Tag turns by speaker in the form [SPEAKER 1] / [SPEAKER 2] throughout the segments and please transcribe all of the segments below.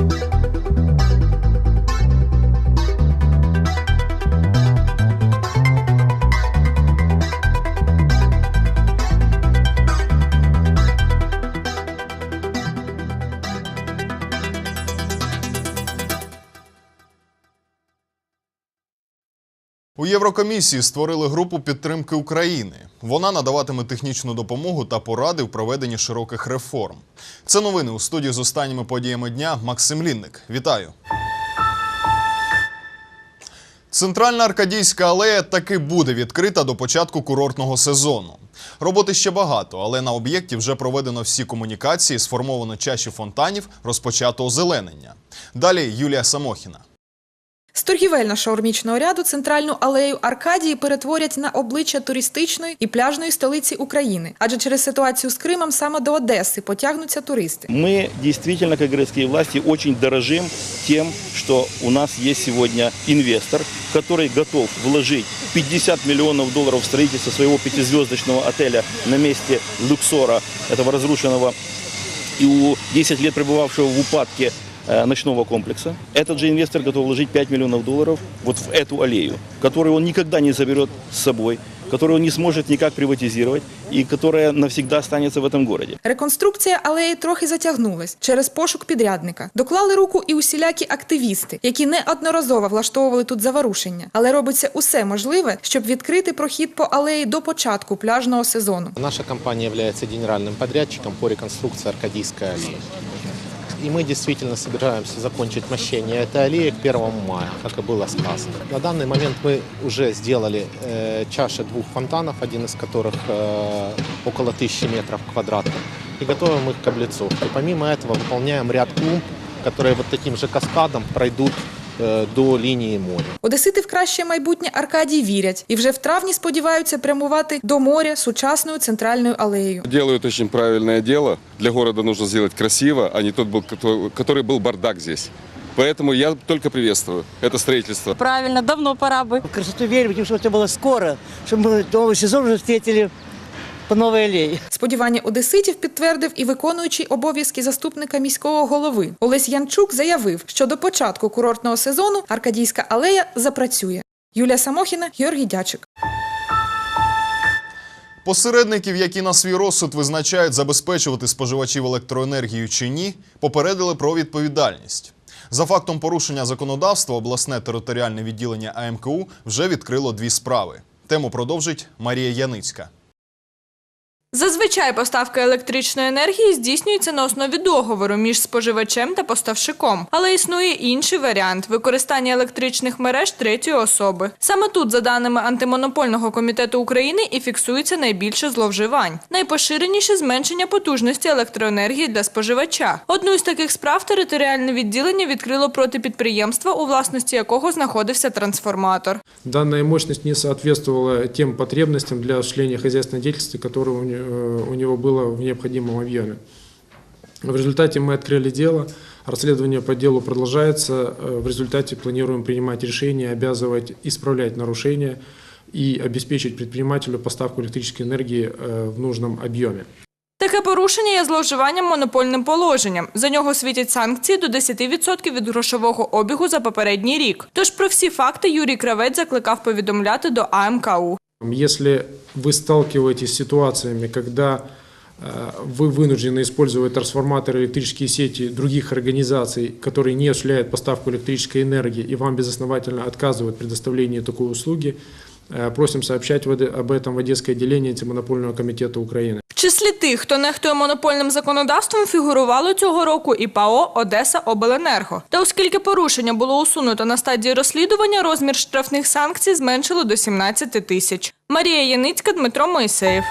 [SPEAKER 1] У Єврокомісії створили групу підтримки України. Вона надаватиме технічну допомогу та поради в проведенні широких реформ. Це новини у студії з останніми подіями дня. Максим Лінник. Вітаю. Центральна Аркадійська алея таки буде відкрита до початку курортного сезону. Роботи ще багато, але на об'єкті вже проведено всі комунікації, сформовано чаші фонтанів, розпочато озеленення. Далі Юлія Самохіна.
[SPEAKER 2] З торгівельно-шаурмічного ряду центральну алею Аркадії перетворять на обличчя туристичної і пляжної столиці України. Адже через ситуацію з Кримом саме до Одеси потягнуться туристи.
[SPEAKER 3] Мы действительно, как городские власти, очень дорожим тем, что у нас есть сегодня инвестор, который готов вложить 50 миллионов долларов в строительство своего пятизвездочного отеля на месте Люксора, этого разрушенного и у 10 лет пребывавшего в упадке э, ночного комплекса. Этот же инвестор готов вложить 5 миллионов долларов вот в эту аллею, которую он никогда не заберет с собой, которую он не сможет никак приватизировать и которая навсегда останется в этом городе.
[SPEAKER 2] Реконструкція алеї трохи затягнулась через пошук підрядника. Доклали руку і усілякі активісти, які неодноразово влаштовували тут заворушення, але робиться усе можливе, щоб відкрити прохід по алеї до початку пляжного сезону.
[SPEAKER 4] Наша компания является генеральным подрядчиком по реконструкции Аркадийской аллеи. И мы действительно собираемся закончить мощение этой аллеи к 1 мая, как и было сказано. На данный момент мы уже сделали э, чаши двух фонтанов, один из которых э, около 1000 метров квадратных, и готовим их к облицовке. Помимо этого выполняем ряд клумб, которые вот таким же каскадом пройдут э, до линии моря.
[SPEAKER 2] Одесити в краще майбутнє Аркадії вірять і вже в травні сподіваються прямувати до моря сучасною центральною алеєю.
[SPEAKER 5] Делают очень правильное дело. Для города нужно сделать красиво, а не тот был, который- который был бардак здесь. Поэтому я только приветствую это строительство.
[SPEAKER 6] Правильно, давно пора бы.
[SPEAKER 7] В красоту верим, потому что это было скоро, чтобы мы новый сезон уже встретили по новой аллее.
[SPEAKER 2] Сподівання одеситів підтвердив і виконуючий обов'язки заступника міського голови. Олесь Янчук заявив, що до початку курортного сезону Аркадійська алея запрацює. Юлія Самохіна, Георгій Дячик.
[SPEAKER 1] Посередників, які на свій розсуд визначають забезпечувати споживачів електроенергією чи ні, попередили про відповідальність. За фактом порушення законодавства обласне територіальне відділення АМКУ вже відкрило дві справи. Тему продовжить Марія Яницька.
[SPEAKER 8] Зазвичай поставка електричної енергії здійснюється на основі договору між споживачем та поставщиком, але існує інший варіант використання електричних мереж третьої особи. Саме тут, за даними антимонопольного комітету України, і фіксується найбільше зловживань. Найпоширеніше зменшення потужності електроенергії для споживача. Одну із таких справ територіальне відділення відкрило проти підприємства, у власності якого знаходився трансформатор.
[SPEAKER 9] Данная мощность не соответствовала тем потребностям для осуществления хозяйственной деятельности, которое у не- у него было в необходимом объеме. В результате мы открыли дело, расследование по делу продолжается. Э, В результате планируем принимать решение, обязывать исправлять нарушения и обеспечить предпринимателю поставку электрической энергии э, в нужном объеме.
[SPEAKER 8] Таке порушення є зловживанням монопольним положенням. За нього світять санкції до 10% від грошового обігу за попередній рік. Тож про всі факти Юрій Кравець закликав повідомляти до АМКУ.
[SPEAKER 9] Если вы сталкиваетесь с ситуациями, когда э, вы вынуждены использовать трансформаторы, электрические сети других организаций, которые не осуществляют поставку электрической энергии, и вам безосновательно отказывают в предоставлении такой услуги, э, просим сообщать в Оде- об этом в Одесское отделение антимонопольного комитета Украины.
[SPEAKER 8] Числі тих, хто нехтує монопольним законодавством, фігурувало цього року і ПАО Одеса Обленерго. Та оскільки порушення було усунуто на стадії розслідування, розмір штрафних санкцій зменшило до 17 тисяч. Марія Яницька, Дмитро Моїсеєв.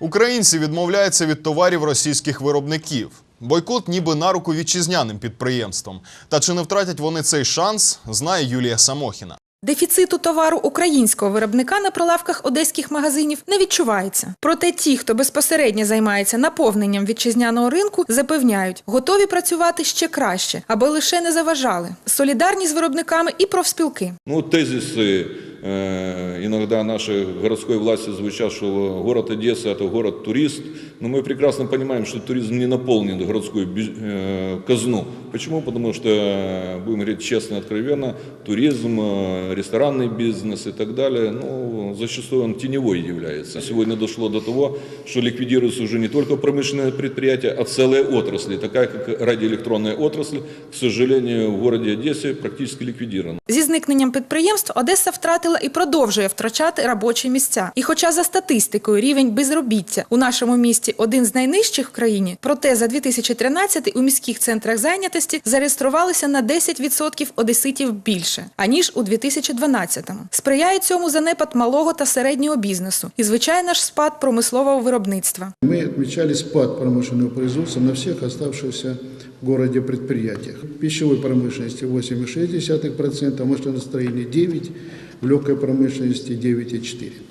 [SPEAKER 1] Українці відмовляються від товарів російських виробників. Бойкот ніби на руку вітчизняним підприємствам. Та чи не втратять вони цей шанс, знає Юлія Самохіна.
[SPEAKER 2] Дефіциту товару українського виробника на прилавках одеських магазинів не відчувається. Проте ті, хто безпосередньо займається наповненням вітчизняного ринку, запевняють, готові працювати ще краще, аби лише не заважали. Солідарні з виробниками і профспілки.
[SPEAKER 10] Ну, тезисы э, иногда нашей городской власти звучат, что город Одесса – это город-турист,
[SPEAKER 6] Но мы прекрасно понимаем, что туризм не наполнит городскую бю- э, казну. Почему? Потому что, э, будем говорить честно и откровенно, туризм, э, ресторанный бизнес и так далее, ну, зачастую он теневой является. Сегодня дошло до того, что ликвидируются уже не только промышленные предприятия, а целые отрасли, такая как радиоэлектронная отрасль, к сожалению, в городе Одессе практически ликвидирована.
[SPEAKER 2] Зі зникненням підприємств Одеса втратила і продовжує втрачати робочі місця. І хоча за статистикою рівень безробіття у нашому місті один з найнижчих в країні, проте за 2013 у міських центрах зайнятості зареєструвалися на 10% одеситів більше, аніж у 2012-му. Сприяє цьому занепад малого та середнього бізнесу і, звичайно ж, спад промислового виробництва.
[SPEAKER 10] Мы отмечали спад промышленного производства на всех оставшихся в городе предприятиях. В пищевой промышленности 8,6%, машиностроении 9%, в легкой промышленности 9,4%.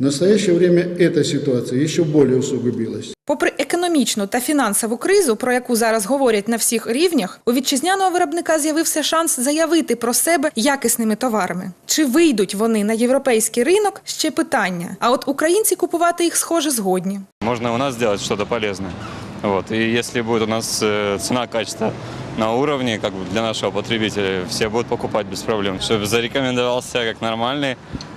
[SPEAKER 10] В настоящее время эта ситуация еще более усугубилась.
[SPEAKER 2] Попри економічну та фінансову кризу, про яку зараз говорять на всіх рівнях, у вітчизняного виробника з'явився шанс заявити про себе якісними товарами. Чи вийдуть вони на європейський ринок? Ще питання. А от українці купувати їх схоже згодні.
[SPEAKER 11] Можно у нас сделать что-то полезное. Вот. И если будет у нас э, цена, качество на уровне, как бы для нашего потребителя, все будут покупать без проблем. Чтобы зарекомендовался как нормальный,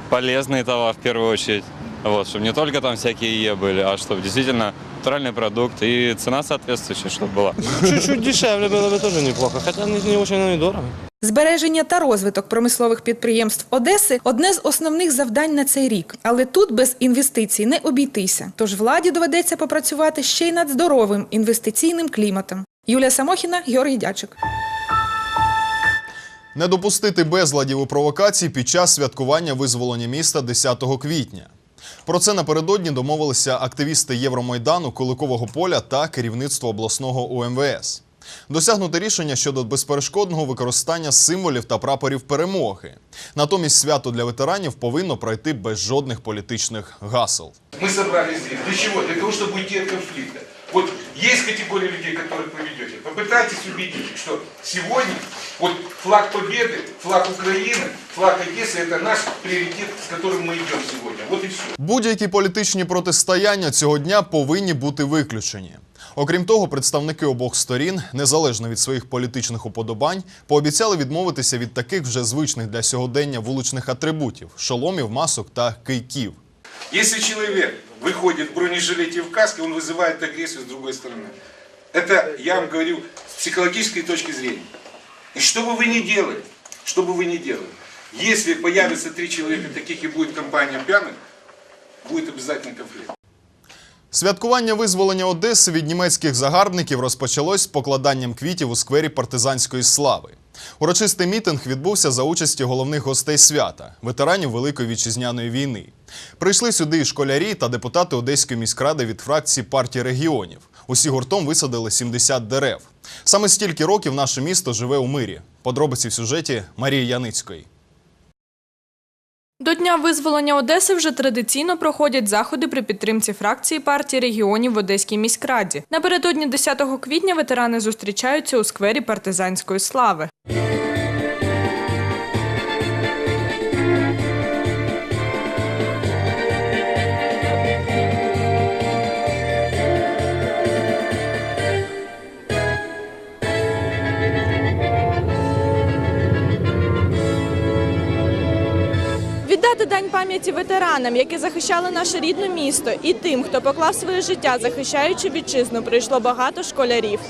[SPEAKER 11] полезный товар в первую очередь. Вот, чтобы не только там всякие Е были, а чтобы действительно натуральный продукт и цена соответствующая, чтобы была.
[SPEAKER 12] Чуть-чуть дешевле было бы тоже неплохо, хотя не, не очень оно и дорого.
[SPEAKER 2] Збереження та розвиток промислових підприємств Одеси одне з основних завдань на цей рік. Але тут без інвестицій не обійтися. Тож владі доведеться попрацювати ще й над здоровим інвестиційним кліматом. Юлія Самохіна, Георгій Дячик.
[SPEAKER 1] Не допустити безладів і провокацій під час святкування визволення міста 10 квітня. Про це напередодні домовилися активісти Євромайдану, Куликового поля та керівництво обласного УМВС. Досягнути рішення щодо безперешкодного використання символів та прапорів перемоги. Натомість свято для ветеранів повинно пройти без жодних політичних гасел.
[SPEAKER 13] Собрались здесь. Для чего? Для того, чтобы уйти от конфликта. Вот есть категория людей, которых вы ведете. Попытайтесь убедить их, что сегодня вот флаг Победы, флаг Украины, флаг Одессы – это наш приоритет, с которым мы идем сегодня. Вот и все.
[SPEAKER 1] Будь-які політичні протистояння цього дня повинні бути виключені. Окрім того, представники обох сторін, незалежно від своїх політичних уподобань, пообіцяли відмовитися від таких вже звичних для сьогодення вуличних атрибутів шоломів, масок та кийків.
[SPEAKER 13] Если человек выходит в бронежилете и в каске, он вызывает агрессию с другой стороны. Это, я вам говорю, с психологической точки зрения. И что бы вы ни делали, что бы вы ни делали, если появится три человека таких и будет компания пьяных, будет обязательно конфликт.
[SPEAKER 1] Святкування визволення Одеси від німецьких загарбників розпочалось з покладанням квітів у сквері партизанської слави. Урочистий мітинг відбувся за участі головних гостей свята ветеранів Великої вітчизняної війни. Прийшли сюди і школярі та депутати Одеської міськради від фракції партії регіонів. Усі гуртом висадили 70 дерев. Саме стільки років наше місто живе у мирі. Подробиці в сюжеті Марії Яницької.
[SPEAKER 8] До Дня визволення Одеси вже традиційно проходять заходи при підтримці фракції партії регіонів в Одеській міськраді. Напередодні 10 квітня ветерани зустрічаються у сквері партизанської слави. Віддати дань пам'яті ветеранам, які захищали наше рідне місто, і тим, хто поклав своє життя, захищаючи вітчизну, прийшло багато школярів.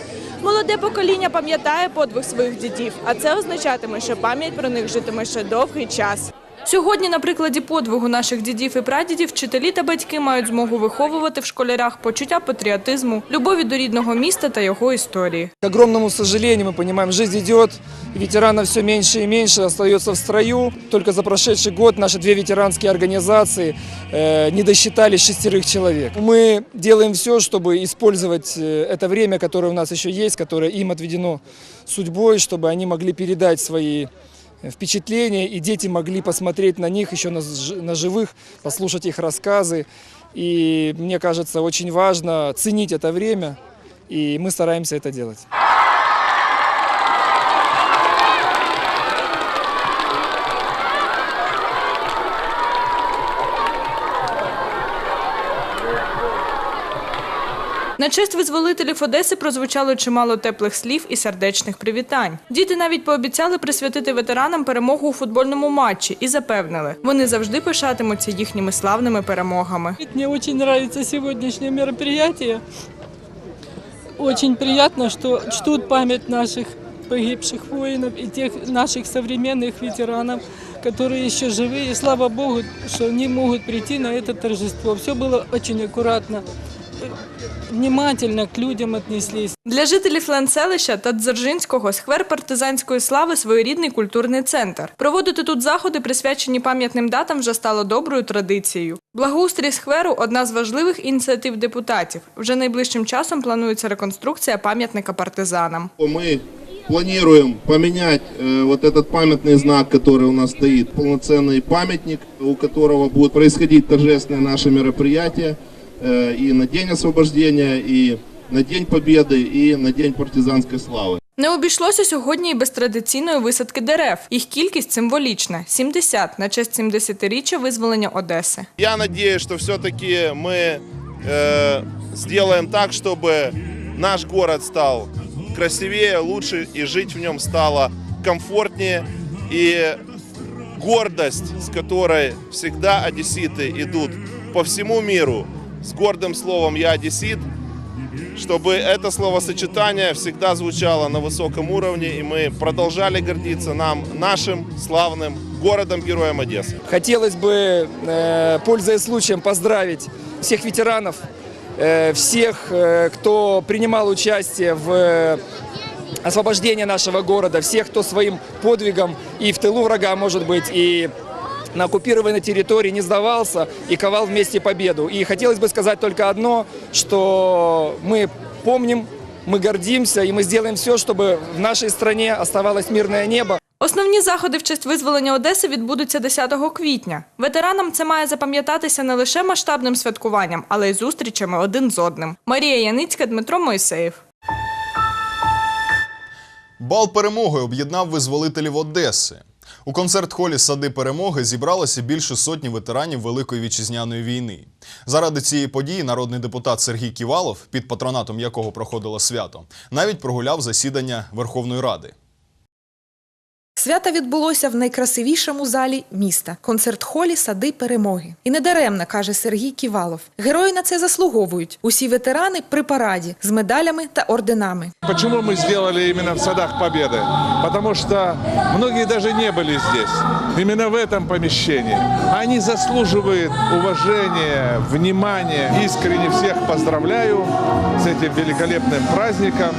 [SPEAKER 8] Молоде покоління пам'ятає подвиг своїх дідів, а це означатиме, що пам'ять про них житиме ще довгий час. Сьогодні, на прикладі подвигу наших дідів і прадідів, вчителі та батьки мають змогу виховувати в школярах почуття патріотизму, любові до рідного міста та його історії.
[SPEAKER 12] К огромному сожалению, мы понимаем, жизнь идет, ветеранов все меньше и меньше остается в строю. Только за прошедший год наши две ветеранские организации э, не досчитали шестерых человек. Мы делаем все, чтобы использовать э, это время, которое у нас еще есть, которое им отведено судьбой, чтобы они могли передать свои э, впечатления, и дети могли посмотреть на них еще на, ж- на живых, послушать их рассказы. И мне кажется, очень важно ценить это время, и мы стараемся это делать.
[SPEAKER 8] На честь визволителів Одеси прозвучало чимало теплих слів і сердечних привітань. Діти навіть пообіцяли присвятити ветеранам перемогу у футбольному матчі і запевнили, вони завжди пишатимуться їхніми славними перемогами.
[SPEAKER 14] Мне очень нравится сегодняшнее мероприятие. Очень приятно, что чтут память наших погибших воинов и тех наших современных ветеранов, которые еще живы. И слава Богу, что они могут прийти на это торжество. Все было очень аккуратно, э, внимательно к людям отнеслись.
[SPEAKER 8] Для жителів Ленселища та Дзержинського сквер партизанської слави своєрідний культурний центр. Проводити тут заходи, присвячені пам'ятним датам, вже стало доброю традицією. Благоустрій скверу одна з важливих ініціатив депутатів. Вже найближчим часом планується реконструкція пам'ятника партизанам.
[SPEAKER 15] Мы планируем поменять э, вот этот памятный знак, который у нас стоит, полноценный памятник, у которого будет происходить торжественное наше мероприятие э, и на День освобождения, и на День Победы, и на День партизанской славы.
[SPEAKER 8] Не обійшлося сьогодні і без традиційної висадки дерев. Їх кількість символічна 70 на честь 70-річчя визволення Одеси.
[SPEAKER 15] Я надеюсь, что все-таки мы э, сделаем так, чтобы наш город стал красивее, лучше, и жить в нем стало комфортнее. И гордость, с которой всегда одесситы идут по всему миру, с гордым словом «Я одессит», чтобы это словосочетание всегда звучало на высоком уровне, и мы продолжали гордиться нам, нашим славным городом-героем Одессы.
[SPEAKER 12] Хотелось бы, э, пользуясь случаем, поздравить всех ветеранов, э, всех, э, кто принимал участие в освобождении нашего города, всех, кто своим подвигом и в тылу врага, может быть, и на оккупированной территории не сдавался и ковал вместе победу. И хотелось бы сказать только одно, что мы помним, мы гордимся, и мы сделаем все, чтобы в нашей стране оставалось мирное небо.
[SPEAKER 8] Основні заходи в честь визволення Одеси відбудуться 10 квітня. Ветеранам це має запам'ятатися не лише масштабним святкуванням, але й зустрічами один з одним. Марія Яницька, Дмитро Моїсеєв.
[SPEAKER 1] Бал перемоги об'єднав визволителів Одеси. У концерт-холі Сади перемоги зібралося більше сотні ветеранів Великої вітчизняної війни. Заради цієї події народний депутат Сергій Ківалов, під патронатом якого проходило свято, навіть прогуляв засідання Верховної Ради.
[SPEAKER 2] Свято відбулося в найкрасивішому залі міста концерт-холі Сади перемоги. І недаремно, каже Сергій Ківалов. Герої на це заслуговують. Усі ветерани при параді з медалями та орденами.
[SPEAKER 16] Почему мы сделали именно в Садах Победы? Потому что многие даже не были здесь, именно в этом помещении. Они заслуживают уважения, внимания. Искренне всех поздравляю с этим великолепным праздником.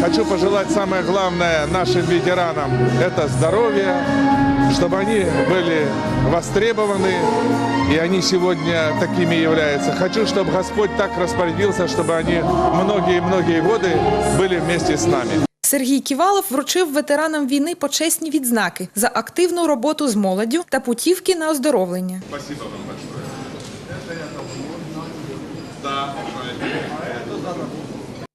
[SPEAKER 16] Хочу пожелать самое главное нашим ветеранам – это здоровье, чтобы они были востребованы, и они сегодня такими являются. Хочу, чтобы Господь так распорядился, чтобы они многие-многие годы были вместе с нами.
[SPEAKER 2] Сергій Ківалов вручив ветеранам війни почесні відзнаки за активну роботу з молоддю та путівки на оздоровлення.
[SPEAKER 16] Спасибо вам большое.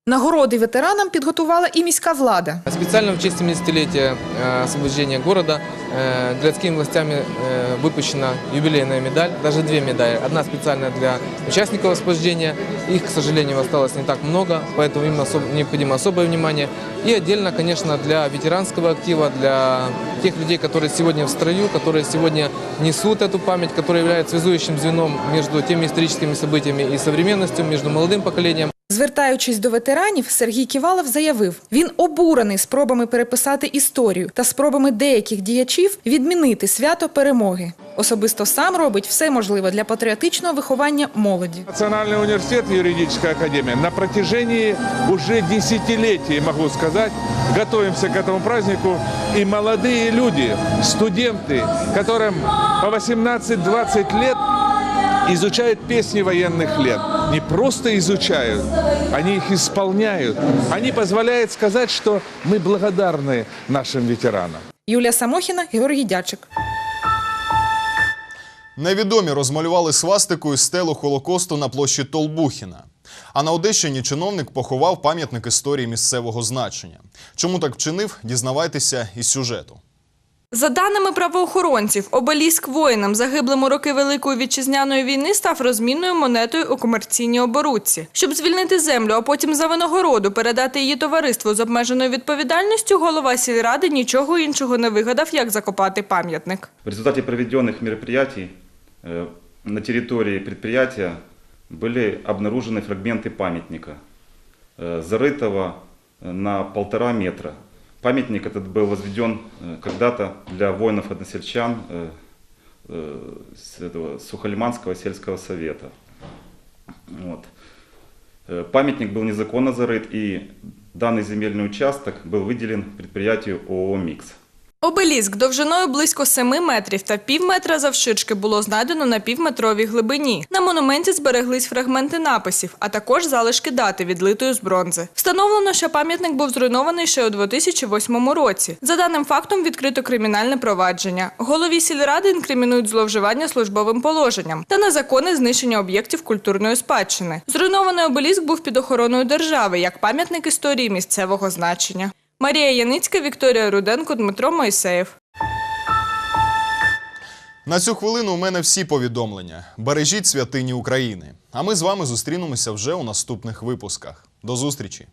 [SPEAKER 2] Нагороди ветеранам підготувала і міська влада.
[SPEAKER 17] Специально в честь 70-летия э, освобождения города э, городскими властями э, выпущена юбилейная медаль, даже две медали. Одна специально для участников освобождения, их, к сожалению, осталось не так много, поэтому им особ- необходимо особое внимание. И отдельно, конечно, для ветеранского актива, для тех людей, которые сегодня в строю, которые сегодня несут эту память, которые являются связующим звеном между теми историческими событиями и современностью, между молодым поколением.
[SPEAKER 2] Звертаючись до ветеранів, Сергій Ківалов заявив, він обурений спробами переписати історію та спробами деяких діячів відмінити свято перемоги. Особисто сам робить все можливе для патріотичного виховання молоді.
[SPEAKER 16] Национальный университет юридическая академия на протяжении уже десятилетий, могу сказать, готовимся к этому празднику. И молодые люди, студенты, которым по 18-20 лет изучают песни военных лет. Не просто изучают, они их исполняют. Они позволяют сказать, что мы благодарны нашим ветеранам.
[SPEAKER 2] Юлія Самохіна, Георгій Дячик.
[SPEAKER 1] Невідомі розмалювали свастикою стелу Холокосту на площі Толбухіна. А на Одещині чиновник поховав пам'ятник історії місцевого значення. Чому так вчинив, дізнавайтеся із сюжету.
[SPEAKER 8] За даними правоохоронців, обеліск воїнам, загиблим у роки Великої вітчизняної війни, став розмінною монетою у комерційній оборудці. Щоб звільнити землю, а потім за винагороду передати її товариству з обмеженою відповідальністю, голова сільради нічого іншого не вигадав, як закопати пам'ятник.
[SPEAKER 18] В результате проведенных мероприятий э, на территории предприятия были обнаружены фрагменты памятника, э, зарытого э, на полтора метра. Памятник этот был возведен э, когда-то для воинов-односельчан э, э, с сельского совета. Вот. Памятник был незаконно зарыт, и данный земельный участок был выделен предприятию ООО «Микс».
[SPEAKER 8] Обеліск довжиною близько 7 метрів та пів метра завширшки було знайдено на півметровій глибині. На монументі збереглись фрагменти написів, а також залишки дати, відлитої з бронзи. Встановлено, що пам'ятник був зруйнований ще у 2008 році. За даним фактом відкрито кримінальне провадження. Голові сільради інкримінують зловживання службовим положенням та незаконне знищення об'єктів культурної спадщини. Зруйнований обеліск був під охороною держави як пам'ятник історії місцевого значення. Марія Яницька, Вікторія Руденко, Дмитро Мойсеєв.
[SPEAKER 1] На цю хвилину у мене всі повідомлення. Бережіть святині України. А ми з вами зустрінемося вже у наступних випусках. До зустрічі!